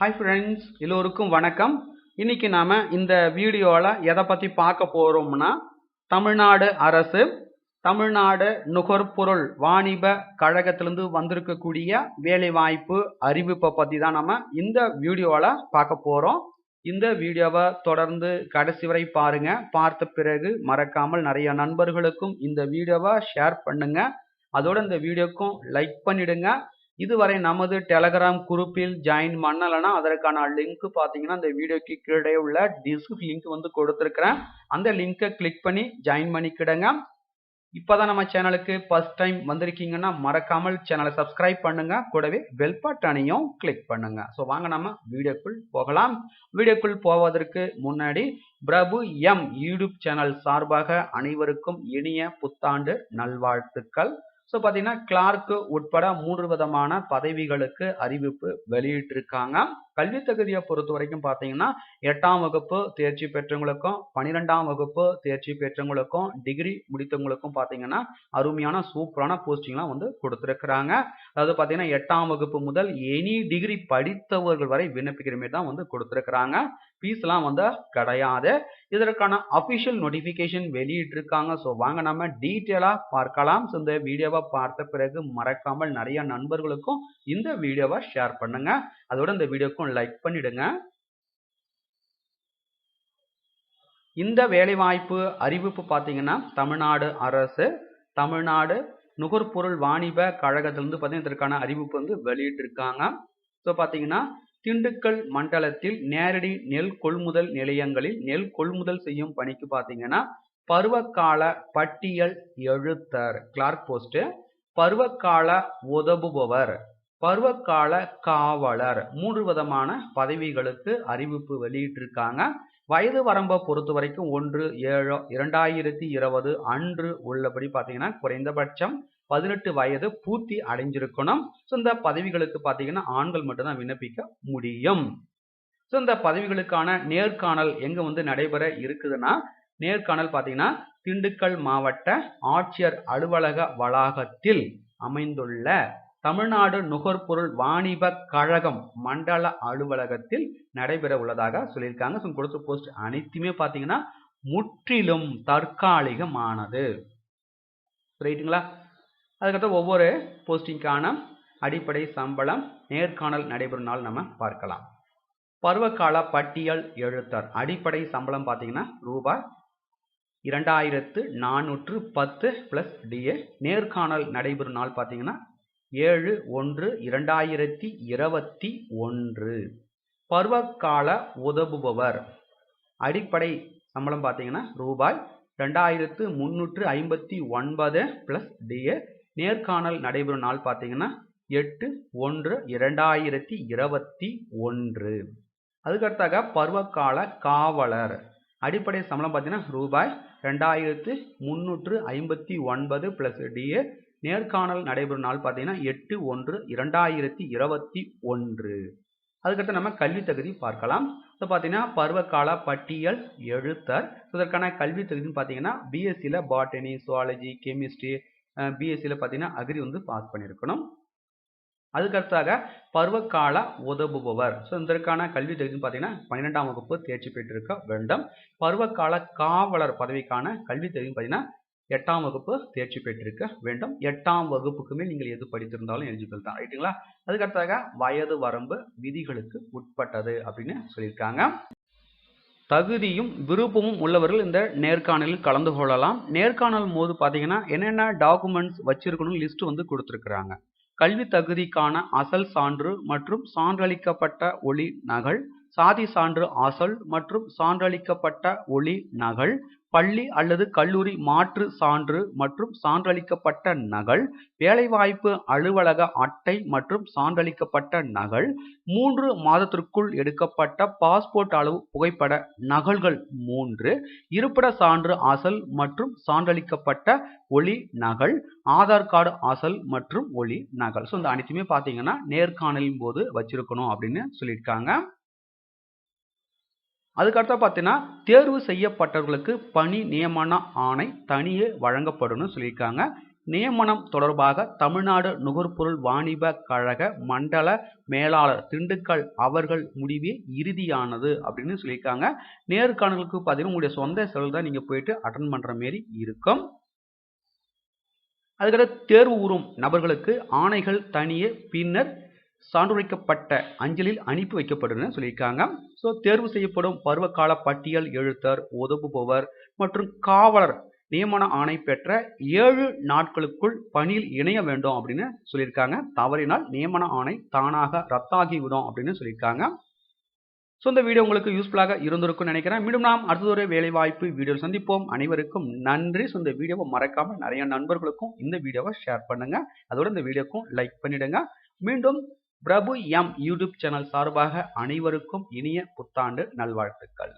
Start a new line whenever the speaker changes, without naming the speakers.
Hi friends எல்லோருக்கும் வணக்கம். இன்றைக்கி நாம் இந்த வீடியோவில் எதை பற்றி பார்க்க போகிறோம்னா தமிழ்நாடு அரசு தமிழ்நாடு நுகர்பொருள் வாணிப கழகத்திலிருந்து வந்திருக்கக்கூடிய வேலைவாய்ப்பு அறிவிப்பை பற்றி தான் நம்ம இந்த வீடியோவில் பார்க்க போகிறோம் இந்த வீடியோவை தொடர்ந்து கடைசி வரை பாருங்க. பார்த்த பிறகு மறக்காமல் நிறைய நண்பர்களுக்கும் இந்த வீடியோவை ஷேர் பண்ணுங்கள் அதோட இந்த வீடியோக்கும் லைக் பண்ணிடுங்க. இதுவரை நமது டெலகிராம் குரூப்பில் ஜாயின் பண்ணலைன்னா அதற்கான லிங்க் பார்த்தீங்கன்னா இந்த வீடியோக்கு கீழே உள்ள டிஸ்க் லிங்க் வந்து கொடுத்துருக்குறேன். அந்த லிங்கை கிளிக் பண்ணி ஜாயின் பண்ணிக்கிடுங்க. இப்போதான் நம்ம சேனலுக்கு ஃபர்ஸ்ட் டைம் வந்திருக்கீங்கன்னா மறக்காமல் சேனலை சப்ஸ்கிரைப் பண்ணுங்க. கூடவே பெல் பட்டனையும் கிளிக் பண்ணுங்க. ஸோ வாங்க நம்ம வீடியோக்குள் போகலாம். வீடியோக்குள் போவதற்கு முன்னாடி பிரபு எம் யூடியூப் சேனல் சார்பாக அனைவருக்கும் இனிய புத்தாண்டு நல்வாழ்த்துக்கள். ஸோ பார்த்தீங்கன்னா கிளார்க்கு உட்பட மூன்று விதமான பதவிகளுக்கு அறிவிப்பு வெளியிட்டிருக்காங்க. கல்வி தகுதியை பொறுத்த வரைக்கும் பார்த்தீங்கன்னா எட்டாம் வகுப்பு தேர்ச்சி பெற்றவங்களுக்கும் பன்னிரெண்டாம் வகுப்பு தேர்ச்சி பெற்றவங்களுக்கும் டிகிரி முடித்தவங்களுக்கும் பார்த்தீங்கன்னா அருமையான சூப்பரான போஸ்டிங்லாம் வந்து கொடுத்துருக்குறாங்க. அதாவது பார்த்தீங்கன்னா எட்டாம் வகுப்பு முதல் எனி டிகிரி படித்தவர்கள் வரை விண்ணப்பிக்கிற மாதிரி தான் வந்து கொடுத்துருக்குறாங்க. ஃபீஸ்லாம் வந்து கிடையாது. இதற்கான அஃபிஷியல் நோட்டிஃபிகேஷன் வெளியிட்டிருக்காங்க. ஸோ வாங்க நம்ம டீட்டெயிலாக பார்க்கலாம். ஸோ இந்த வீடியோவை பார்த்த பிறகு மறக்காமல் நிறைய நண்பர்களுக்கும் இந்த வீடியோவை ஷேர் பண்ணுங்க. அதோட இந்த வீடியோக்கும் லைக் பண்ணிடுங்க. இந்த வேலைவாய்ப்பு அறிவிப்பு பார்த்தீங்கன்னா தமிழ்நாடு அரசு தமிழ்நாடு நுகர்பொருள் வாணிப கழகத்திலிருந்து பார்த்தீங்கன்னா இதற்கான அறிவிப்பு வந்து வெளியிட்டிருக்காங்க. ஸோ பார்த்தீங்கன்னா திண்டுக்கல் மண்டலத்தில் நேரடி நெல் கொள்முதல் நிலையங்களில் நெல் கொள்முதல் செய்யும் பணிக்கு பார்த்தீங்கன்னா பருவகால பட்டியல் எழுத்தர் கிளார்க் போஸ்ட் பருவகால உதவுபவர் பருவகால காவலர் மூன்று விதமான பதவிகளுக்கு அறிவிப்பு வெளியிட்டிருக்காங்க. வயது வரம்பை பொறுத்த வரைக்கும் ஒன்று ஏழு இரண்டாயிரத்தி இருபது அன்று உள்ளபடி பார்த்தீங்கன்னா குறைந்தபட்சம் பதினெட்டு வயது பூர்த்தி அடைஞ்சிருக்கணும். ஸோ இந்த பதவிகளுக்கு பார்த்தீங்கன்னா ஆண்கள் மட்டும்தான் விண்ணப்பிக்க முடியும். ஸோ இந்த பதவிகளுக்கான நேர்காணல் எங்க வந்து நடைபெற இருக்குதுன்னா நேர்காணல் பார்த்தீங்கன்னா திண்டுக்கல் மாவட்ட ஆட்சியர் அலுவலக வளாகத்தில் அமைந்துள்ள தமிழ்நாடு நுகர்பொருள் வாணிப கழகம் மண்டல அலுவலகத்தில் நடைபெற உள்ளதாக சொல்லியிருக்காங்க. ஸோ கொடுத்த போஸ்ட் அனைத்துமே பார்த்தீங்கன்னா முற்றிலும் தற்காலிகமானது. ரைட்டுங்களா அதுக்கப்புறம் ஒவ்வொரு போஸ்டிங்கான அடிப்படை சம்பளம் நேர்காணல் நடைபெறும் நாள் நம்ம பார்க்கலாம். பருவகால பட்டியல் எழுத்தர். அடிப்படை சம்பளம் பார்த்தீங்கன்னா ரூபாய் இரண்டாயிரத்து நானூற்று பத்து ப்ளஸ் டிஏ நேர்காணல் நடைபெறும் நாள் பார்த்தீங்கன்னா ஏழு ஒன்று இரண்டாயிரத்தி இருபத்தி ஒன்று. பருவகால உதவுபவர். அடிப்படை சம்பளம் பார்த்தீங்கன்னா ரூபாய் ரெண்டாயிரத்து முந்நூற்று ஐம்பத்தி ஒன்பது ப்ளஸ் டிஏ நேர்காணல் நடைபெறும் நாள் பார்த்தீங்கன்னா எட்டு ஒன்று இரண்டாயிரத்தி இருபத்தி ஒன்று. அதுக்கடுத்தாக பருவகால காவலர். அடிப்படை சம்பளம் பார்த்தீங்கன்னா ரூபாய் ரெண்டாயிரத்து முந்நூற்று ஐம்பத்தி ஒன்பது ப்ளஸ் டிஏ நேர்காணல் நடைபெறும் நாள் பார்த்தீங்கன்னா எட்டு ஒன்று இரண்டாயிரத்தி இருபத்தி ஒன்று. அதுக்கடுத்து நம்ம கல்வி தகுதி பார்க்கலாம். ஸோ பார்த்தீங்கன்னா பருவகால பட்டியல் எழுத்தர். இதற்கான கல்வி தகுதின்னு பார்த்தீங்கன்னா பிஎஸ்சியில் பாட்டனி சுவாலஜி கெமிஸ்ட்ரி பிஎஸ்சியில் பார்த்தீங்கன்னா அக்ரி வந்து பாஸ் பண்ணியிருக்கணும் அதுக்கடுத்தாக பருவகால உதவுபவர். ஸோ இதற்கான கல்வி தகுதி பார்த்தீங்கன்னா பன்னிரெண்டாம் வகுப்பு தேர்ச்சி பெற்றிருக்க வேண்டும். பருவகால காவலர் பதவிக்கான கல்வி தகுதி பார்த்தீங்கன்னா எட்டாம் வகுப்பு தேர்ச்சி பெற்றிருக்க வேண்டும். எட்டாம் வகுப்புக்குமே நீங்கள் எது படித்திருந்தாலும் எலிஜிபிள் தான். ரைட்டுங்களா அதுக்கடுத்தாக வயது வரம்பு விதிகளுக்கு உட்பட்டது அப்படின்னு சொல்லியிருக்காங்க. தகுதியும் விருப்பமும் உள்ளவர்கள் இந்த நேர்காணலில் கலந்து கொள்ளலாம். நேர்காணல் போது பார்த்தீங்கன்னா என்னென்ன டாக்குமெண்ட்ஸ் வச்சிருக்கணும் லிஸ்ட் வந்து கொடுத்துருக்குறாங்க. கல்வி தகுதிக்கான அசல் சான்று மற்றும் சான்றளிக்கப்பட்ட ஒளி நகல் சாதி சான்று அசல் மற்றும் சான்றளிக்கப்பட்ட ஒளி நகல் பள்ளி அல்லது கல்லூரி மாற்று சான்று மற்றும் சான்றளிக்கப்பட்ட நகல் வேலைவாய்ப்பு அலுவலக அட்டை மற்றும் சான்றளிக்கப்பட்ட நகல் மூன்று மாதத்திற்குள் எடுக்கப்பட்ட பாஸ்போர்ட் அளவு புகைப்பட நகல்கள் மூன்று இருப்பிட சான்று அசல் மற்றும் சான்றளிக்கப்பட்ட ஒளி நகல் ஆதார் கார்டு அசல் மற்றும் ஒளி நகல். ஸோ இந்த அனைத்துமே பார்த்தீங்கன்னா நேர்காணலின் போது வச்சிருக்கணும் அப்படின்னு சொல்லியிருக்காங்க. அதுக்கடுத்து பார்த்தீங்கன்னா தேர்வு செய்யப்பட்டவர்களுக்கு பணி நியமன ஆணை தனியே வழங்கப்படும்னு சொல்லியிருக்காங்க. நியமனம் தொடர்பாக தமிழ்நாடு நுகர்பொருள் வாணிப கழக மண்டல மேலாளர் திண்டுக்கல் அவர்கள் முடிவே இறுதியானது அப்படின்னு சொல்லியிருக்காங்க. நேர்காணலுக்கு பார்த்தீங்கன்னா உங்களுடைய சொந்த செலவு தான் நீங்கள் போயிட்டு அட்டன் பண்ணுற மாரி இருக்கும். அதுக்கடுத்து தேர்வு உறும் நபர்களுக்கு ஆணைகள் தனியே பின்னர் சான்றுரைக்கப்பட்ட அஞ்சலில் அனுப்பி வைக்கப்படும் சொல்லியிருக்காங்க. ஸோ தேர்வு செய்யப்படும் பருவகால பட்டியல் எழுத்தர் உதவுபவர் மற்றும் காவலர் நியமன ஆணை பெற்ற ஏழு நாட்களுக்குள் பணியில் இணைய வேண்டும் அப்படின்னு சொல்லியிருக்காங்க. தவறினால் நியமன ஆணை தானாக ரத்தாகிவிடும் அப்படின்னு சொல்லியிருக்காங்க. ஸோ இந்த வீடியோ உங்களுக்கு யூஸ்ஃபுல்லாக இருந்திருக்கும்னு நினைக்கிறேன். மீண்டும் நாம் அடுத்ததொரு வேலைவாய்ப்பு வீடியோ சந்திப்போம். அனைவருக்கும் நன்றி. ஸோ இந்த வீடியோவை மறக்காமல் நிறைய நண்பர்களுக்கும் இந்த வீடியோவை ஷேர் பண்ணுங்கள் அதோட இந்த வீடியோக்கும் லைக் பண்ணிடுங்க. மீண்டும் பிரபு எம் யூடியூப் சேனல் சார்பாக அனைவருக்கும் இனிய புத்தாண்டு நல்வாழ்த்துக்கள்.